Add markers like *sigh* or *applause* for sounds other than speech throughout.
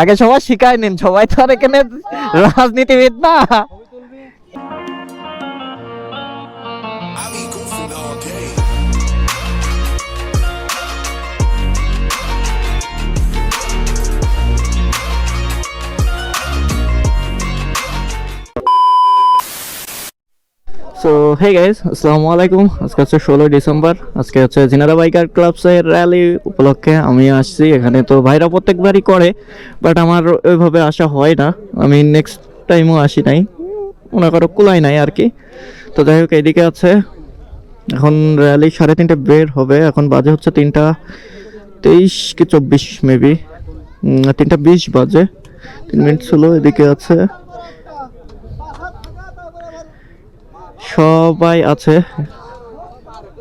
আগে সবাই শিখায় নিন সবাই তো আর এখানে রাজনীতিবিদ না। সো হে গাইস আসসালামু আলাইকুম। আজকে হচ্ছে ষোলোই ডিসেম্বর। আজকে হচ্ছে জিনারা বাইকার ক্লাবসের র্যালি উপলক্ষে আমি আসছি। এখানে তো ভাইরা প্রত্যেকবারই করে বাট আমার ওইভাবে আসা হয় না। আমি নেক্সট টাইমও আসি নাই। মনে করো কুলাই নাই আর কি। তো যাই হোক এদিকে আছে এখন র্যালি সাড়ে তিনটে বের হবে। এখন বাজে হচ্ছে তিনটা তেইশ কি চব্বিশ মেবি তিনটা বিশ বাজে। তিন মিনিট ছিল এদিকে আছে। সবাই আছে।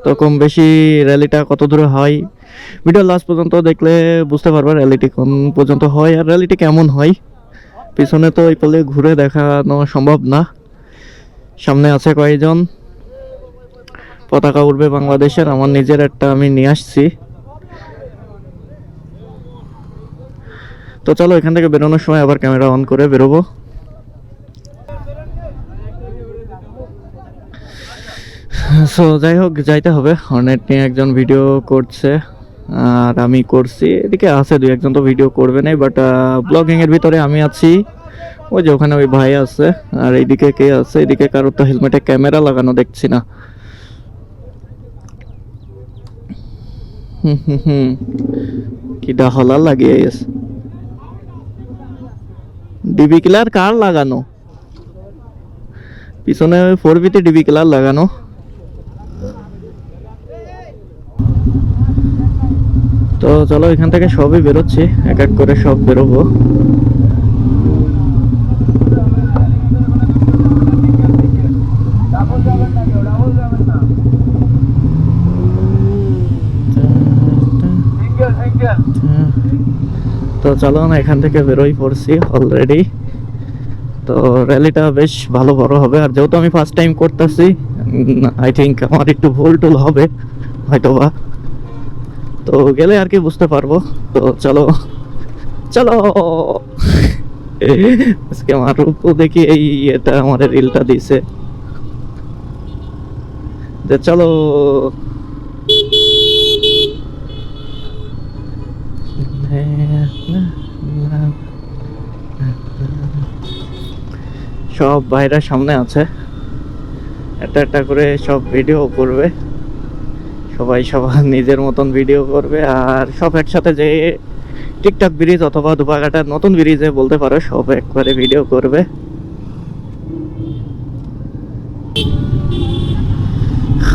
তো কম বেশি র্যালিটা কত দূরে হয়? ভিডিও লাস্ট পর্যন্ত দেখলে বুঝতে পারবে র্যালিটি কোন পর্যন্ত হয় আর র্যালিটি কেমন হয়? পিছনে তো এই পলে ঘুরে দেখানো সম্ভব না। সামনে আছে কয়েকজন। পতাকা উঠবে বাংলাদেশের, আমার নিজের একটা আমি নিয়ে আসছি। তো চলো এখান থেকে বেরোনোর সময় আবার ক্যামেরা অন করে বেরোবো। সো যাই হোক যাইতে হবে। হর্নেট নিয়ে একজন ভিডিও করছে, আর আমি করছি। এদিকে আছে দুই একজন তো ভিডিও করবে নাই বাট ব্লগিং এর ভিতরে আমি আছি। ওই যে ওখানে ওই ভাই আছে, আর এইদিকে কে আছে? এদিকে কারোর তো হেলমেটে ক্যামেরা লাগানো দেখছি না। হুম হুম হুম। কি ডাহলা লাগিয়ে ডিবি কিলার কার লাগানো? পিছনে ফোর বিতে ডিবি কিলার লাগানো। তো চলো এখান থেকে সবই বেরোচ্ছি, এক এক করে সব বেরোবো। তো চলো না, এখান থেকে বেরোই পড়ছি অলরেডি তো র্যালিটা বেশ ভালো বড় হবে, আর যেহেতু আমি ফার্স্ট টাইম করতেছি আই থিঙ্ক আমার একটু ভুল টুল হবে, হয়তোবা। তো গেলে আর কি বুঝতে পারব। তো চলো চলো। আজকে আমার রূপও দেখি এই এটা আমার রিলটা দিছে। যে চলো। সব ভাইরা সামনে আছে। একটা একটা করে সব ভিডিও করবে। সবাই সবার নিজের মতন ভিডিও করবে আর সব একসাথে যে টিকটক ব্রিজ অথবা দুপাঘাটার নতুন ব্রিজে বলতে পারো সব একবারে ভিডিও করবে।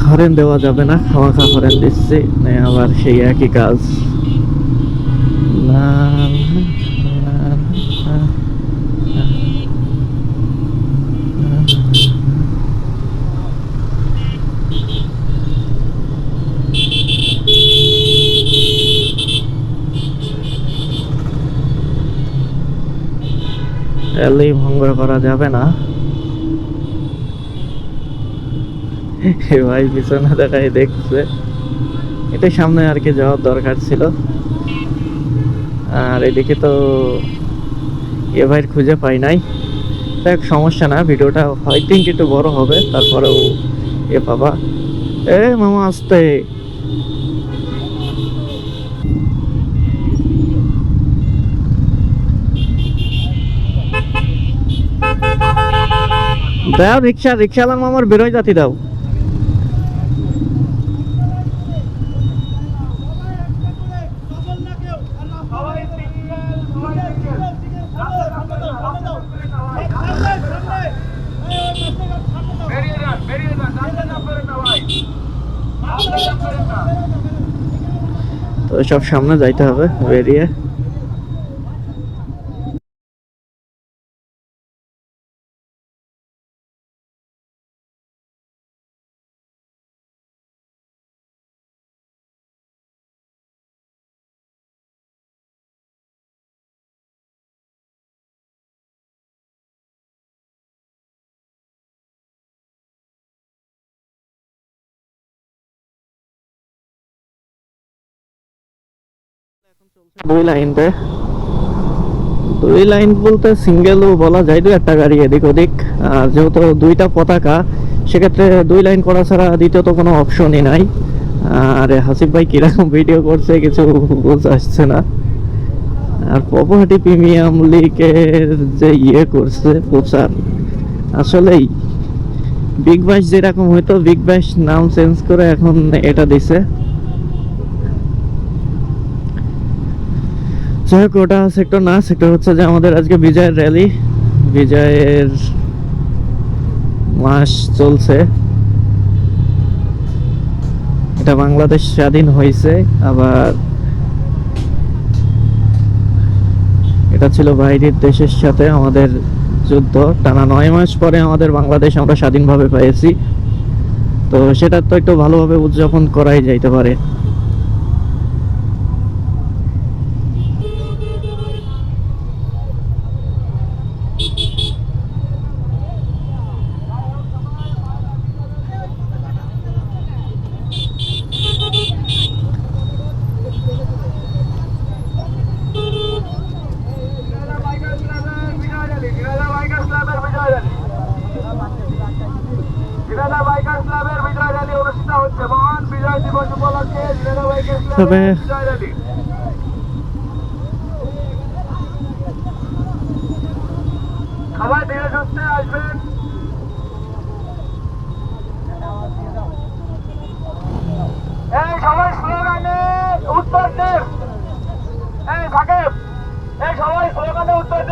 হরেন দেওয়া যাবে না খাওয়া খাওয়া হরেন দিচ্ছি না আবার সেই একই কাজ। লা, র্যালি ভঙ্গ করা যাবে না। ভাই পিছনে দেখাই দেখছে। এটা সামনে আর কি যাওয়ার দরকার ছিল। আর এদিকে তো এ ভাইয়ের খুঁজে পাই নাই। দেখ সমস্যা না, ভিডিওটা হয় থিঙ্ক একটু বড় হবে, তারপরেও এ বাবা। এ মামা, আসতে। দাও রিক্সা রিক্সাওয়ালা মামার বেরোয় জাতি দাও। তো সব সামনে যাইতে হবে বেরিয়ে। দুই লাইনতে দুই লাইন বলতে সিঙ্গেলও বলা যায় দু একটা গাড়ি এদিক ওদিক। যেহেতু দুইটা পতাকা, সেক্ষেত্রে দুই লাইন করা ছাড়া দ্বিতীয় তো কোনো অপশনই নাই। আর হাসিফ ভাই কীরকম ভিডিও করছে, কিছু বোঝা আসছে না। আর পপুলারিটি প্রিমিয়াম লিগের যে ইয়ে করছে, প্রচার। আসলেই বিগ ব্যাশ যেরকম হয়তো বিগ ব্যাশ নাম চেঞ্জ করে এখন এটা দিছে। যাই হোক, ওটা সেক্টর না সেক্টর হচ্ছে যে আমাদের আজকে বিজয়ের র্যালি বিজয়ের মাস চলছে। এটা বাংলাদেশ স্বাধীন হয়েছে, আবার এটা ছিল বাইরের দেশের সাথে আমাদের যুদ্ধ। টানা নয় মাস পরে আমাদের বাংলাদেশ আমরা স্বাধীনভাবে পেয়েছি। তো সেটা তো একটু ভালোভাবে উদযাপন করাই যাইতে পারে জিনাদা বাইকার ক্লাবের বিজয় র্যালি জিনাদা বাইকার ক্লাবের বিজয় র্যালি জিনাদা বাইকার ক্লাবের বিজয় র্যালি অনুষ্ঠিত হচ্ছে মহান বিজয় দিবস উপলক্ষে জিনাদা আসবেন। এই সবাই উত্তর এই সবাই উত্তর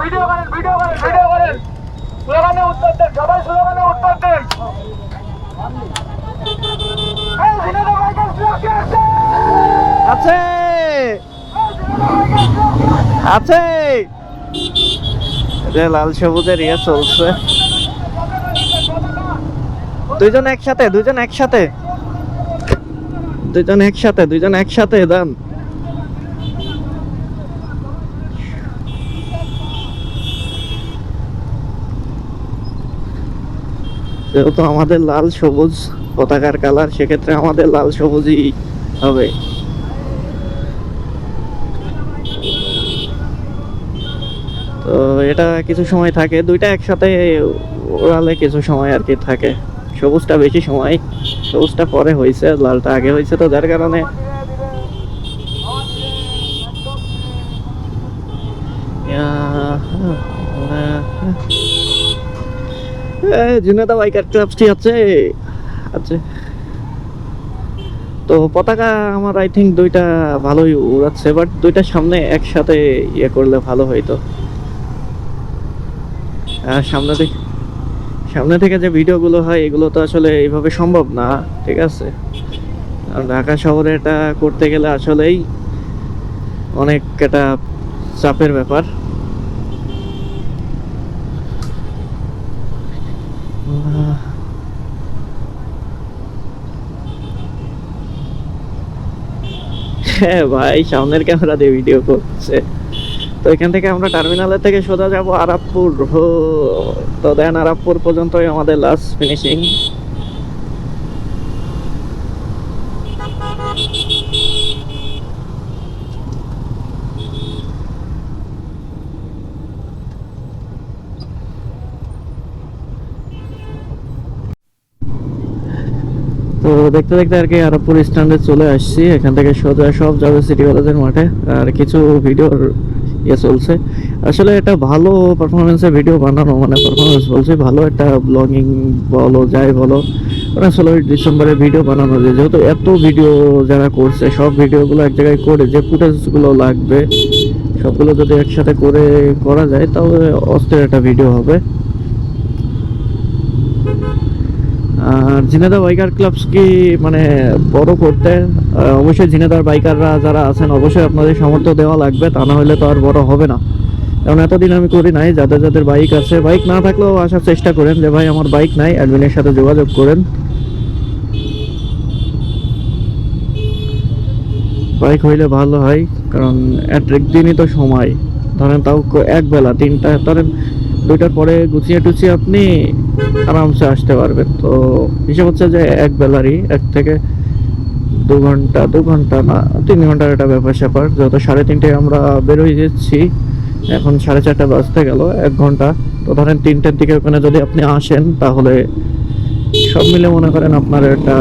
ভিডিও করেন ভিডিও করেন ভিডিও করেন। স্লোগানে উত্তর দেন, সবাই স্লোগানে উত্তর দেন এই সিনেমা বাইকার স্লোগ কে আছে আছে। আছে। লাল সবুজের ইয়ে চলছে। দুইজন একসাথে দুইজন একসাথে। দুইজন একসাথে দুইজন একসাথে, দান। যেহেতু আমাদের লাল সবুজ পতাকার কালার সেক্ষেত্রে আমাদের লাল সবুজই হবে। তো এটা কিছু সময় থাকে, দুইটা একসাথে ওড়ালে কিছু সময় আর কি থাকে। সবুজটা বেশি সময়, সবুজটা পরে হয়েছে লালটা আগে হয়েছে তো, যার কারণে জুনেদা বাইকার ক্লাবটি আছে আছে। তো পতাকা আমার আই থিঙ্ক দুইটা ভালোই উড়াচ্ছে, বাট দুইটা সামনে একসাথে ইয়ে করলে ভালো হইতো। সামনে থেকে সামনে থেকে যে ভিডিওগুলো হয়, এগুলো তো আসলে এইভাবে সম্ভব না, ঠিক আছে? আর ঢাকা শহরে এটা করতে গেলে আসলেই অনেক একটা চাপের ব্যাপার। হ্যাঁ ভাই, সামনের ক্যামেরা দিয়ে ভিডিও করছে। তো এখান থেকে আমরা টার্মিনালের থেকে সোজা যাব আরাবপুর হো, তো দেন আরাবপুর পর্যন্তই আমাদের লাস্ট ফিনিশিং তো দেখতে দেখতে আর কি আরবপুর স্ট্যান্ডে চলে আসছি। এখান থেকে সোজা সব যাবে সিটি কলেজের মাঠে। আর কিছু ভিডিওর ইয়ে চলছে। আসলে একটা ভালো পারফরমেন্সের ভিডিও বানানো মানে পারফরমেন্স বলছে, ভালো একটা ব্লগিং বলো, যাই বলো আসলে ওই ডিসেম্বরে ভিডিও বানানো যায় যেহেতু এত ভিডিও যারা করছে, সব ভিডিওগুলো এক জায়গায় করে যে ফুটেজগুলো লাগবে, সবগুলো যদি একসাথে করে, করা যায়, তাহলে অস্থির একটা ভিডিও হবে আর ঝিনেদা বাইকার ক্লাবস কি মানে বড় করতে? অবশ্যই ঝিনেদার বাইকাররা যারা আছেন, অবশ্যই আপনাদের সামর্থ্য দেওয়া লাগবে, তা না হলে তো আর বড় হবে না। কারণ এতদিন আমি করি নাই, যাদের যাদের বাইক আছে, বাইক না থাকলেও আসার চেষ্টা করেন যে, ভাই, আমার বাইক নাই অ্যাডমিনের সাথে যোগাযোগ করেন। বাইক হইলে ভালো হয়, কারণ এক দিনই তো সময়। ধরেন তাও এক বেলা, তিনটা, ধরেন দুইটার পরে গুছিয়ে টুছিয়ে আপনি আরামসে আসতে পারবেন। তো হিসাব হচ্ছে যে এক বেলারই, এক থেকে দু ঘণ্টা দু ঘণ্টা না, তিন ঘণ্টার একটা ব্যাপার স্যাপার। যত সাড়ে তিনটে আমরা বেরোয় যাচ্ছি, এখন সাড়ে চারটা বাজতে গেল, এক ঘণ্টা। তো ধরেন তিনটের দিকে ওখানে যদি আপনি আসেন, তাহলে সব মিলে মনে করেন আপনার একটা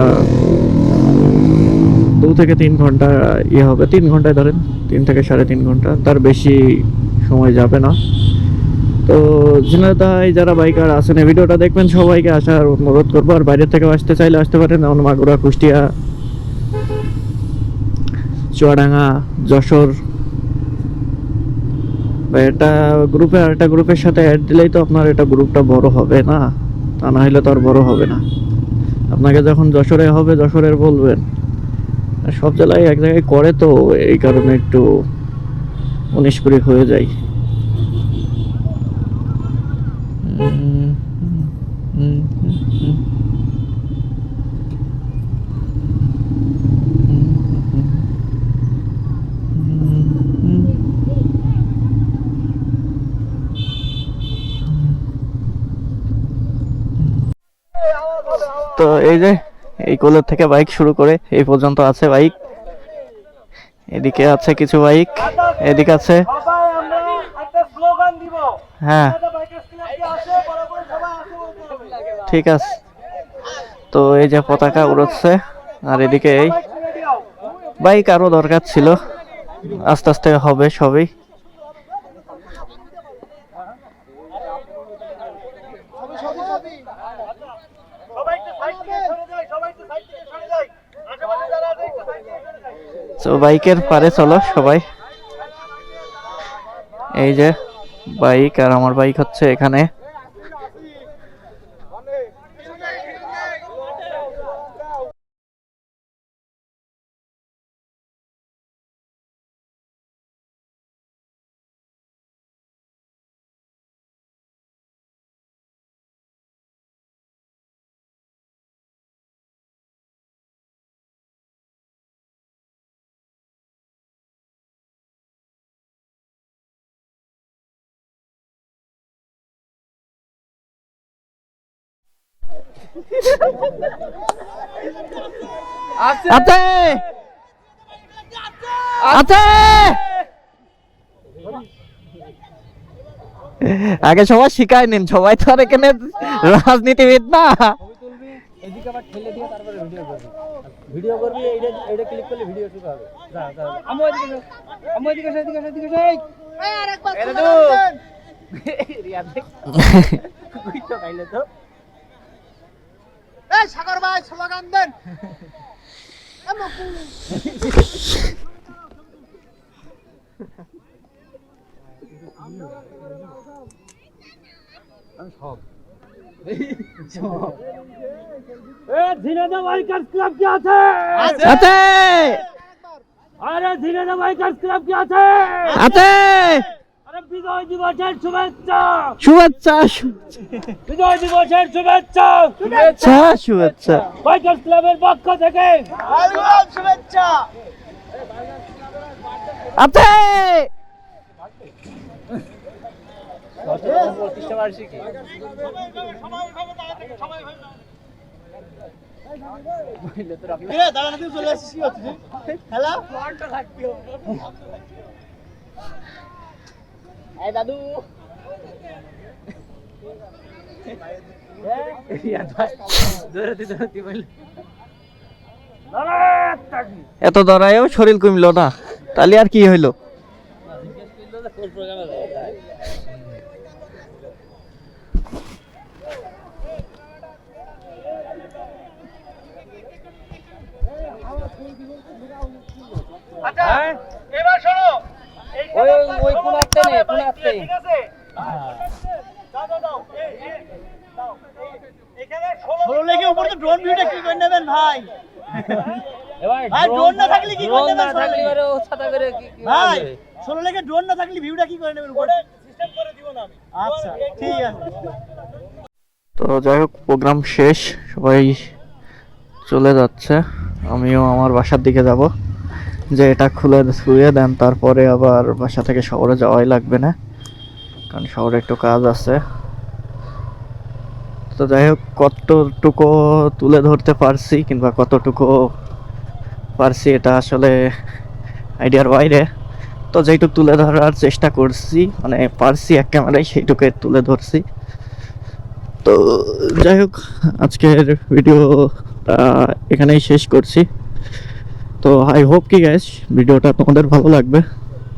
দু থেকে তিন ঘণ্টা ইয়ে হবে। তিন ঘন্টায় ধরেন, তিন থেকে সাড়ে তিন ঘণ্টা, তার বেশি সময় যাবে না। তো ঝিনাইদায় যারা বাইকার আছেন, এই ভিডিওটা দেখবেন, সবাইকে আসার অনুরোধ করব। আর বাইরে থেকে আসতে চাইলে আসতে পারেন যেমন মাগুরা, কুষ্টিয়া, চুয়াডাঙ্গা, যশোর। বা এটা গ্রুপে আর একটা গ্রুপের সাথে অ্যাড দিলেই তো আপনার এটা গ্রুপটা বড় হবে না? তা না হলে তো আর বড় হবে না। আপনাকে যখন যশোরে হবে, যশোরের বলবেন। সব জেলায় এক জায়গায় করে তো, এই কারণে একটু উনিশ কুড়ি হয়ে যায় উম, হুম, হুম, হুম। তো এই যে এই কোলের থেকে বাইক শুরু করে এই পর্যন্ত আছে বাইক এদিকে আছে কিছু বাইক এদিকে আছে হ্যাঁ। ঠিক আছে। তো এই যে পতাকা উড়চ্ছে আর এদিকে এই বাইক আরও দরকার ছিল। আস্তে আস্তে হবে সবই। তো বাইকের পারে চলো সবাই। এই যে বাইক, আর আমার বাইক হচ্ছে এখানে। আছে। আছে। আগে সবাই শিখায় নিন সবাই তো আর এখানে রাজনীতিবিদ না। এদিকে আবার ঠেলে দিয়ে তারপরে ভিডিও করবি। ভিডিও করবি এইটা এইটা ক্লিক করলে ভিডিও শুরু হবে। যা যা আমো এদিকে আমো এদিকে এই। *laughs* রিয়াদ দেখ। *laughs* কই তো খাইলে তো। বাইকার্স ক্লাব কি আছে? আছে। আরে ঝিনাইদহ বাইকার্স ক্লাব কি আছে? আছে। বিজয় দিবসের শুভেচ্ছা। শুভেচ্ছা বিজয় দিবসের শুভেচ্ছা। শুভেচ্ছা শুভেচ্ছা। বাইকার্স ক্লাবের পক্ষ থেকে। আছে এত দরায়ও শরীর কমলো না। তাহলে আর কি হইল? আচ্ছা এবার শোনো ওই- ওই সমান ঠিক আছে। দাও দাও দাও। এখানে লেগে উপরে তো ড্রোন ভিউটা কি করে নেবেন ভাই? ভাই, drone না থাকলে কি drone করতে থাকলে এবারে ও ছাতা করে কি কি ভাই মারবে? ষোলো লেগে ড্রোন না থাকলে ভিউটা কি করে নেবেন উপরে? সিস্টেম করে দিব না আমি। আচ্ছা ঠিক আছে। তো যাই হোক প্রোগ্রাম শেষ। সবাই চলে যাচ্ছে। আমিও আমার বাসার দিকে যাব। যে এটা খুলে শুয়ে দেন, তারপরে আবার বাসা থেকে শহরে যাওয়াই লাগবে না, কারণ শহরে একটু কাজ আছে। তো যাই হোক, কতটুকু তুলে ধরতে পারছি কিংবা কতটুকু পারছি এটা আসলে আইডিয়ার বাইরে। তো যেটুক তুলে ধরার চেষ্টা করছি মানে পারছি এক ক্যামেরায় সেইটুকু তুলে ধরছি। তো যাই হোক, আজকের ভিডিওটা এখানেই শেষ করছি। তো আই হোপ কি গ্যাস ভিডিওটা তোমাদের ভালো লাগবে।